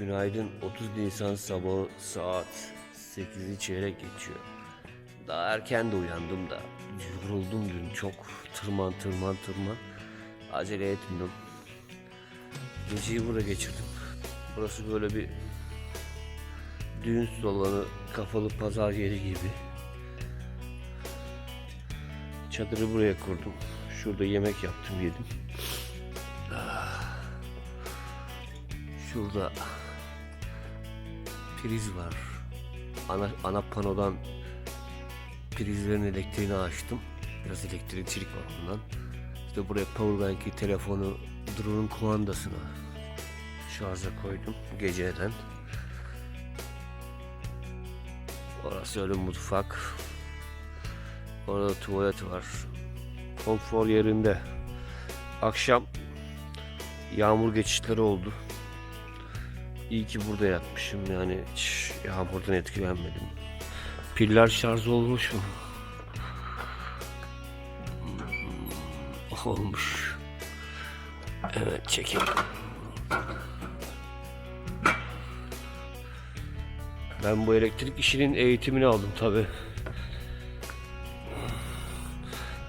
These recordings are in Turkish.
Günaydın 30 Nisan sabahı saat 8'i çeyrek geçiyor. Daha erken de uyandım da yoruldum dün çok tırman tırman tırman. Acele etmiyorum. Geceyi burada geçirdim. Burası böyle bir düğün salonu kafalı pazar yeri gibi. Çadırı buraya kurdum. Şurada yemek yaptım yedim. Şurada priz var. Ana, ana panodan prizlerin elektriğini açtım. Biraz elektrikçilik var ondan. İşte buraya powerbank'i, telefonu, drone'un kumandasını şarja koydum geceden. Orası öyle mutfak. Orada tuvalet var. Konfor yerinde. Akşam yağmur geçişleri oldu. İyi ki burada yatmışım yani hiç yağmurdan etkilenmedim. Piller şarj olmuş mu? Hmm, Olmuş. Evet çekelim. Ben bu elektrik işinin eğitimini aldım tabi.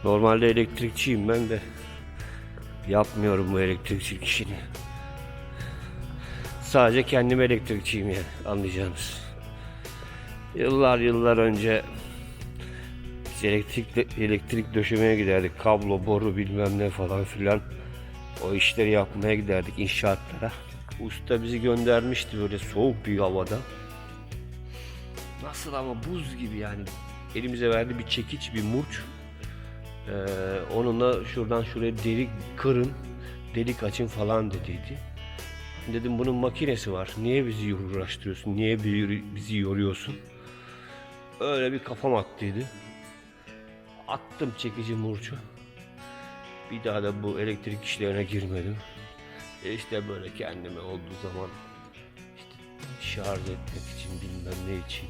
Normalde elektrikçiyim ben de. Yapmıyorum bu elektrikçilik işini. Sadece kendim elektrikçiyim yani anlayacağınız. Yıllar yıllar önce elektrik, elektrik döşemeye giderdik. Kablo, boru bilmem ne falan filan. O işleri yapmaya giderdik inşaatlara. Usta bizi göndermişti böyle soğuk bir havada. Nasıl ama buz gibi yani. Elimize verdi bir çekiç, bir murç. Ee, onunla şuradan şuraya delik kırın, delik açın falan dediydi. Dedim bunun makinesi var. Niye bizi uğraştırıyorsun? Niye bi- bizi yoruyorsun? Öyle bir kafam attıydı. Attım çekici murcu. Bir daha da bu elektrik işlerine girmedim. E işte böyle kendime olduğu zaman işte şarj etmek için bilmem ne için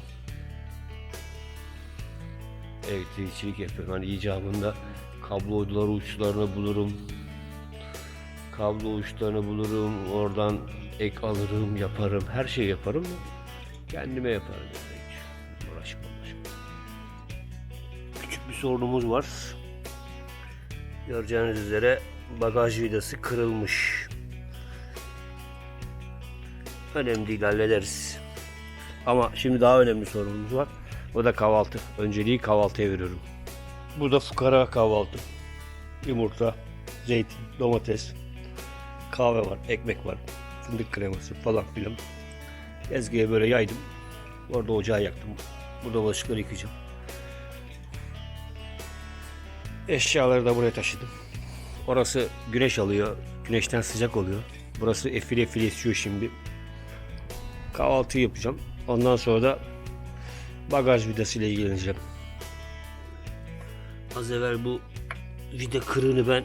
elektrikçilik yapıyorum. Hani icabında kabloları uçlarını bulurum. Kablo uçlarını bulurum. Oradan ek alırım, yaparım. Her şeyi yaparım. Kendime yaparım. Hiç uğraşmam. Küçük bir sorunumuz var. Göreceğiniz üzere bagaj vidası kırılmış. Önemli değil hallederiz. Ama şimdi daha önemli sorunumuz var. O da kahvaltı. Önceliği kahvaltıya veriyorum. Burada fukara kahvaltı. Yumurta, zeytin, domates, kahve var, ekmek var, fındık kreması falan filan. Tezgaha böyle yaydım. Orada ocağı yaktım. Burada bulaşıkları yıkayacağım. Eşyaları da buraya taşıdım. Orası güneş alıyor. Güneşten sıcak oluyor. Burası efil efil esiyor şimdi. Kahvaltı yapacağım. Ondan sonra da bagaj vidası ile ilgileneceğim. Az evvel bu vida kırığını ben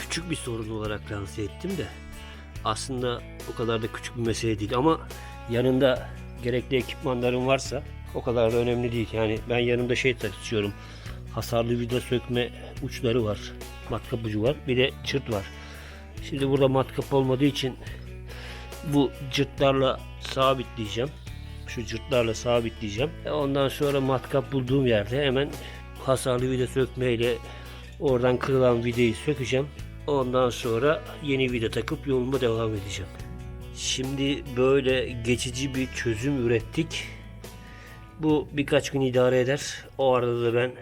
küçük bir sorun olarak lanse ettim de aslında o kadar da küçük bir mesele değil ama yanında gerekli ekipmanların varsa o kadar da önemli değil. Yani ben yanımda şey taşıyorum. Hasarlı vida sökme uçları var. Matkap ucu var. Bir de çırt var. Şimdi burada matkap olmadığı için bu cırtlarla sabitleyeceğim. Şu cırtlarla sabitleyeceğim. E Ondan sonra matkap bulduğum yerde hemen hasarlı vida sökmeyle oradan kırılan vidayı sökeceğim. Ondan sonra yeni vida takıp yoluma devam edeceğim. Şimdi böyle geçici bir çözüm ürettik. Bu birkaç gün idare eder. O arada da ben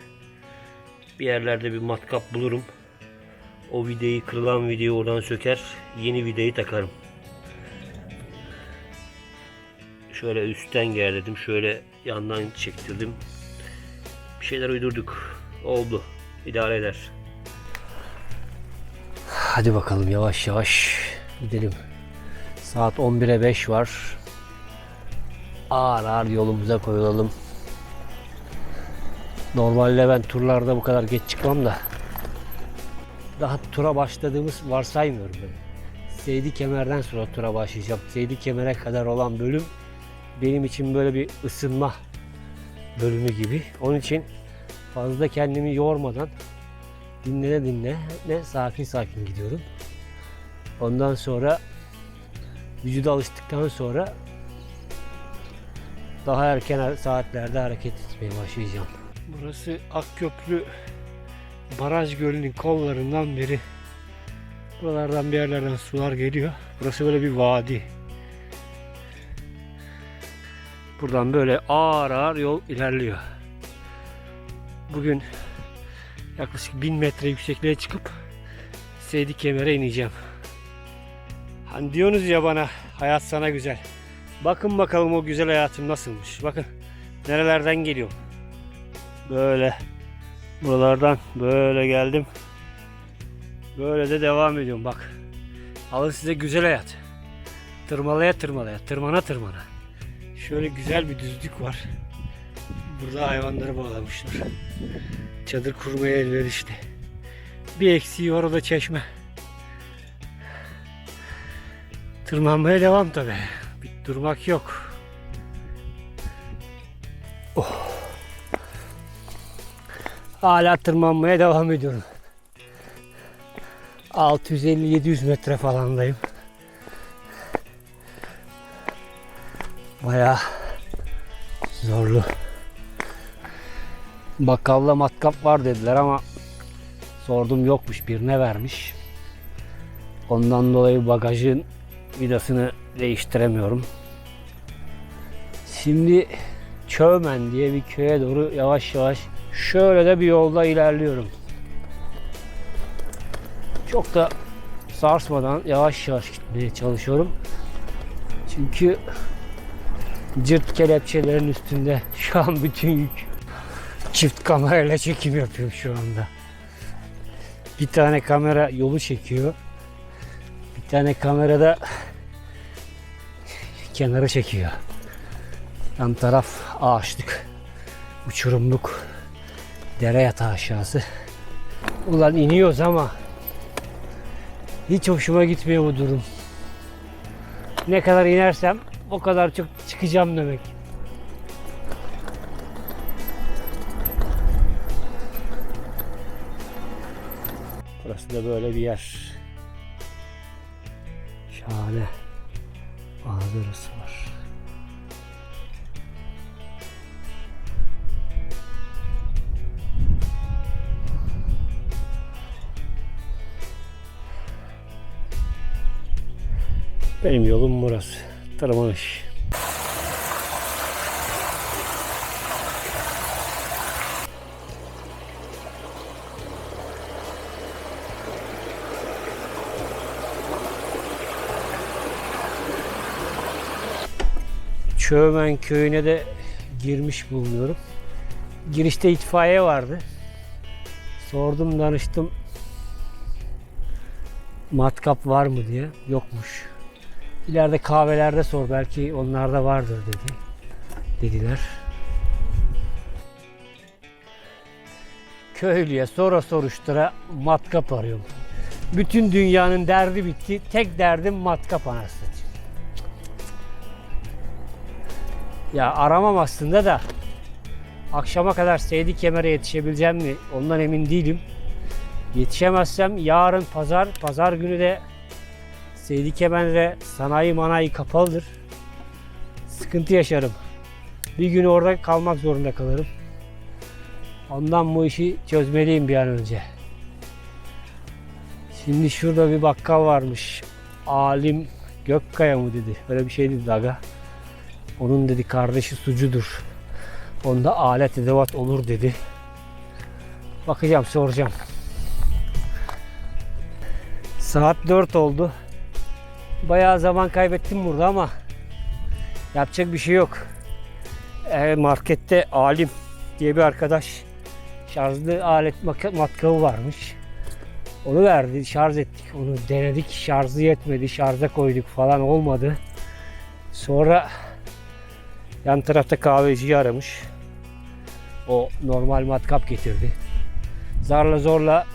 bir yerlerde bir matkap bulurum. O vidayı kırılan vidayı oradan söker. Yeni vidayı takarım. Şöyle üstten gerledim. Şöyle yandan çektirdim. Bir şeyler uydurduk. Oldu. İdare eder. Hadi bakalım yavaş yavaş gidelim. Saat 11'e 5 var. Ağır ağır yolumuza koyulalım. Normalde ben turlarda bu kadar geç çıkmam da. Daha tura başladığımız varsaymıyorum ben. Seydi Kemer'den sonra tura başlayacağım. Seydi Kemer'e kadar olan bölüm benim için böyle bir ısınma bölümü gibi. Onun için fazla kendimi yormadan dinlene dinle ne sakin sakin gidiyorum. Ondan sonra vücuda alıştıktan sonra daha erken saatlerde hareket etmeye başlayacağım. Burası Akköprü Baraj Gölü'nün kollarından biri. Buralardan bir yerlerden sular geliyor. Burası böyle bir vadi. Buradan böyle ağır ağır yol ilerliyor. Bugün yaklaşık 1000 metre yüksekliğe çıkıp Seydi Kemer'e ineceğim. Hani diyorsunuz ya bana hayat sana güzel. Bakın bakalım o güzel hayatım nasılmış. Bakın nerelerden geliyorum. Böyle buralardan böyle geldim. Böyle de devam ediyorum bak. Alın size güzel hayat. Tırmalaya tırmalaya, tırmana tırmana. Şöyle güzel bir düzlük var. Burada hayvanları bağlamışlar. Çadır kurmaya elverişli. Bir eksiği var o da çeşme. Tırmanmaya devam tabi. Durmak yok. Oh. Hala tırmanmaya devam ediyorum. 650-700 metre falandayım. Bayağı zorlu. Bakkalda matkap var dediler ama sordum yokmuş birine vermiş. Ondan dolayı bagajın vidasını değiştiremiyorum. Şimdi Çövmen diye bir köye doğru yavaş yavaş şöyle de bir yolda ilerliyorum. Çok da sarsmadan yavaş yavaş gitmeye çalışıyorum. Çünkü cırt kelepçelerin üstünde şu an bütün yük. Çift kamerayla çekim yapıyorum şu anda. Bir tane kamera yolu çekiyor. Bir tane kamerada kenarı çekiyor. Yan taraf ağaçlık, uçurumluk, dere yatağı aşağısı. Ulan iniyoruz ama hiç hoşuma gitmiyor bu durum. Ne kadar inersem o kadar çok çıkacağım demek. Burası da böyle bir yer. Şahane. Manzarası var. Benim yolum burası. Tırmanış. Çövmen köyüne de girmiş bulunuyorum. Girişte itfaiye vardı. Sordum danıştım matkap var mı diye. Yokmuş. İleride kahvelerde sor belki onlarda vardır dedi. Dediler. Köylüye sonra soruştura matkap arıyorum. Bütün dünyanın derdi bitti. Tek derdim matkap anasını. Ya aramam aslında da akşama kadar Seydi Kemer'e yetişebileceğim mi ondan emin değilim. Yetişemezsem yarın pazar, pazar günü de Seydi Kemer'de sanayi manayi kapalıdır. Sıkıntı yaşarım. Bir gün orada kalmak zorunda kalırım. Ondan bu işi çözmeliyim bir an önce. Şimdi şurada bir bakkal varmış. Alim Gökkaya mı dedi. Öyle bir şey dedi aga. Onun dedi kardeşi sucudur. Onda alet edevat olur dedi. Bakacağım soracağım. Saat 4 oldu. Bayağı zaman kaybettim burada ama yapacak bir şey yok. Ee, markette Alim diye bir arkadaş şarjlı alet matkabı varmış. Onu verdi, şarj ettik. Onu denedik, şarjı yetmedi, şarja koyduk falan olmadı. Sonra yan tarafta kahveciyi aramış. O normal matkap getirdi. Zarla zorla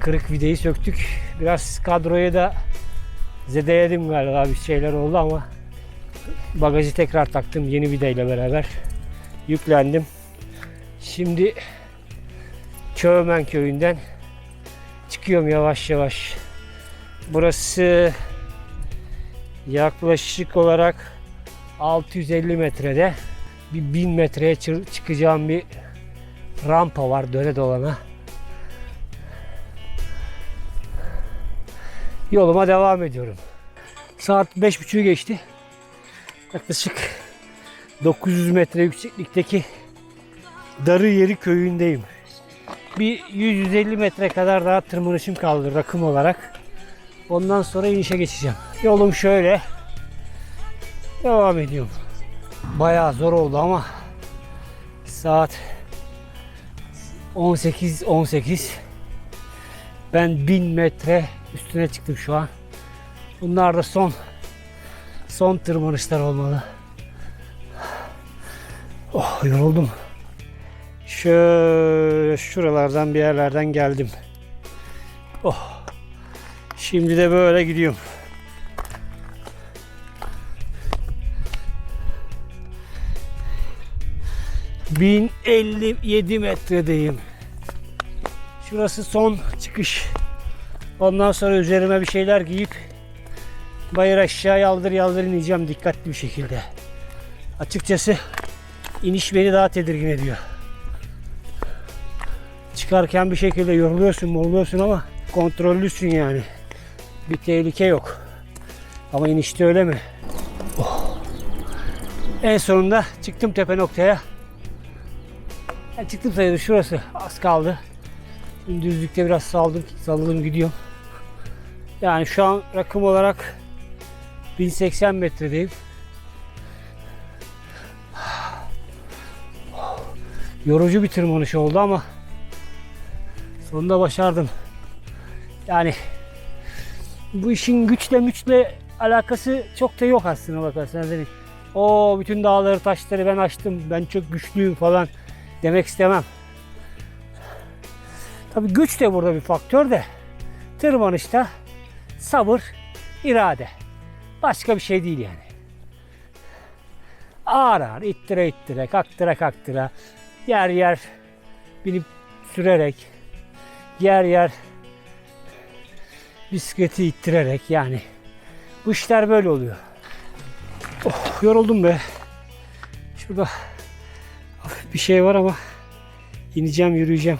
kırık vidayı söktük. Biraz kadroya da zedeledim galiba bir şeyler oldu ama bagajı tekrar taktım yeni vidayla beraber. Yüklendim. Şimdi Çövmen köyünden çıkıyorum yavaş yavaş. Burası Yaklaşık olarak 650 metrede bir 1000 metreye çı- çıkacağım bir rampa var döne dolana. Yoluma devam ediyorum. Saat 5.30'u geçti. Yaklaşık 900 metre yükseklikteki Darı Yeri köyündeyim. Bir 100-150 metre kadar daha tırmanışım kaldı rakım olarak. Ondan sonra inişe geçeceğim. Yolum şöyle. Devam ediyorum. Bayağı zor oldu ama saat 18-18 ben 1000 metre üstüne çıktım şu an. Bunlar da son son tırmanışlar olmalı. Oh yoruldum. Şöyle şuralardan bir yerlerden geldim. Oh. Şimdi de böyle gidiyorum. ...1057 metredeyim. Şurası son çıkış. Ondan sonra üzerime bir şeyler giyip... ...bayır aşağı yaldır yaldır ineceğim dikkatli bir şekilde. Açıkçası... ...iniş beni daha tedirgin ediyor. Çıkarken bir şekilde yoruluyorsun moruluyorsun ama... ...kontrollüsün yani. Bir tehlike yok. Ama inişte öyle mi? Oh. En sonunda çıktım tepe noktaya. Yani çıktım sayılır şurası az kaldı. Şimdi düzlükte biraz saldım, salladım gidiyorum. Yani şu an rakım olarak 1080 metredeyim. Yorucu bir tırmanış oldu ama sonunda başardım. Yani bu işin güçle müçle alakası çok da yok aslında bakarsanız. Yani, o bütün dağları taşları ben açtım ben çok güçlüyüm falan demek istemem. Tabi güç de burada bir faktör de tırmanışta sabır, irade. Başka bir şey değil yani. Ağır ağır ittire ittire, kaktıra kaktıra, yer yer binip sürerek, yer yer bisikleti ittirerek yani. Bu işler böyle oluyor. Oh, yoruldum be. Şurada bir şey var ama ineceğim, yürüyeceğim.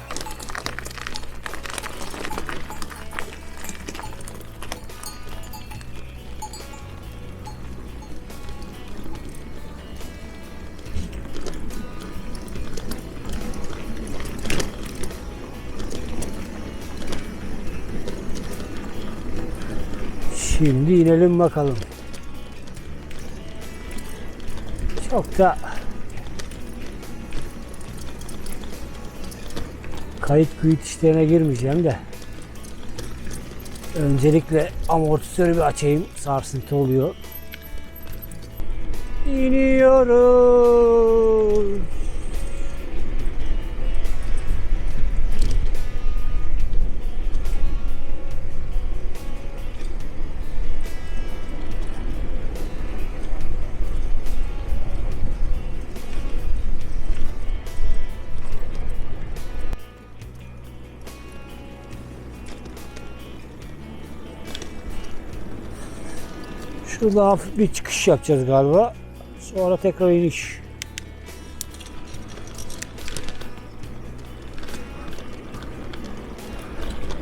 Şimdi inelim bakalım. Çok da kayıt kuyut işlerine girmeyeceğim de öncelikle amortisörü bir açayım sarsıntı oluyor. İniyoruz. Şurada hafif bir çıkış yapacağız galiba. Sonra tekrar iniş.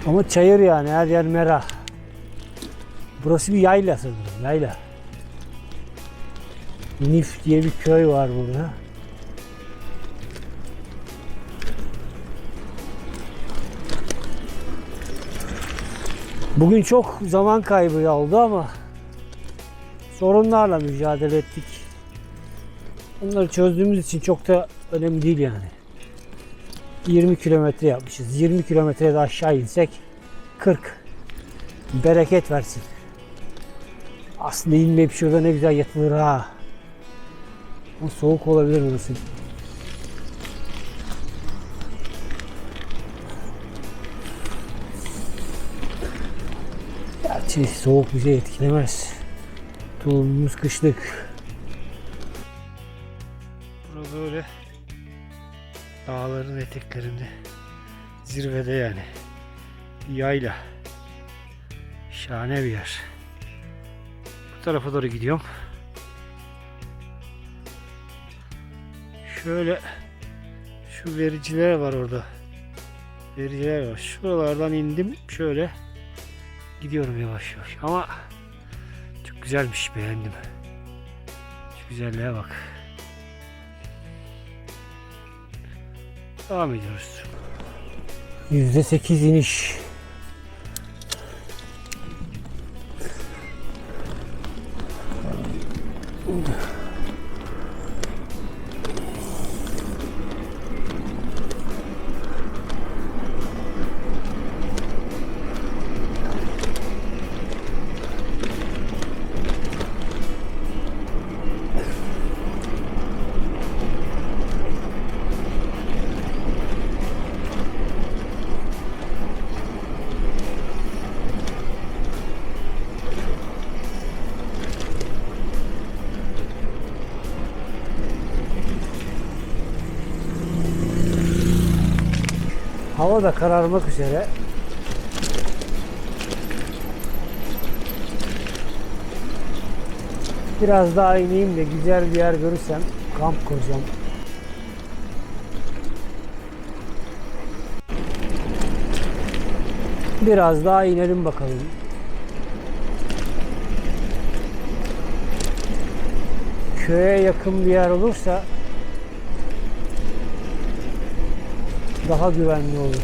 Ama çayır yani her yer mera. Burası bir yayla sanırım yayla. Nif diye bir köy var burada. Bugün çok zaman kaybı oldu ama sorunlarla mücadele ettik. Onları çözdüğümüz için çok da önemli değil yani. 20 kilometre yapmışız. 20 kilometrede aşağı insek 40. Bereket versin. Aslında inmeyip şurada ne güzel yatılır ha. Ama soğuk olabilir burası. Gerçi soğuk bizi etkilemez. Tulumumuz kışlık. Burada böyle dağların eteklerinde zirvede yani yayla şahane bir yer Şu tarafa doğru gidiyorum. Şöyle şu vericiler var orada. Vericiler var. Şuralardan indim şöyle gidiyorum yavaş yavaş. Ama güzelmiş beğendim. Şu güzelliğe bak. Devam ediyoruz. %8 iniş. Da kararmak üzere. Biraz daha ineyim de güzel bir yer görürsem kamp kuracağım. Biraz daha inelim bakalım. Köye yakın bir yer olursa daha güvenli olur.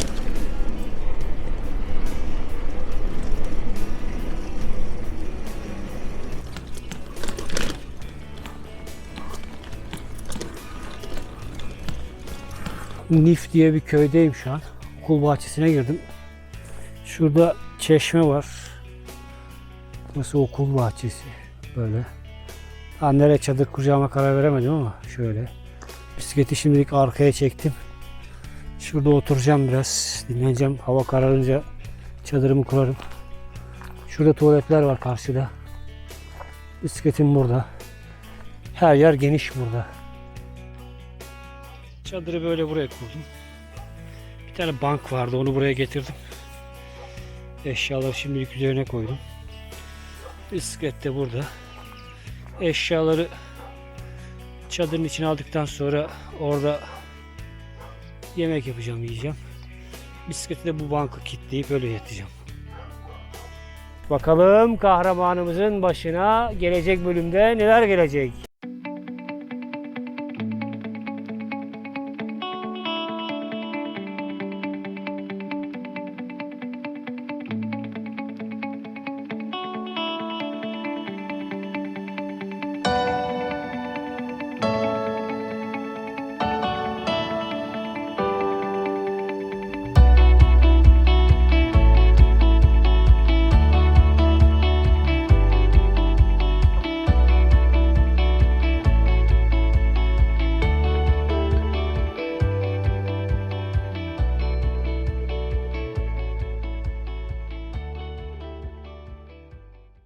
Nif diye bir köydeyim şu an. Okul bahçesine girdim. Şurada çeşme var. Burası okul bahçesi. Böyle. Ha, nereye çadır kuracağıma karar veremedim ama şöyle. Bisikleti şimdilik arkaya çektim. Şurada oturacağım biraz. Dinleneceğim. Hava kararınca çadırımı kurarım. Şurada tuvaletler var karşıda. Bisikletim burada. Her yer geniş burada. Çadırı böyle buraya kurdum. Bir tane bank vardı onu buraya getirdim. Eşyaları şimdilik üzerine koydum. Bisiklet de burada. Eşyaları çadırın içine aldıktan sonra orada yemek yapacağım yiyeceğim. Bisikleti de bu banka kilitleyip öyle yatacağım. Bakalım kahramanımızın başına gelecek bölümde neler gelecek.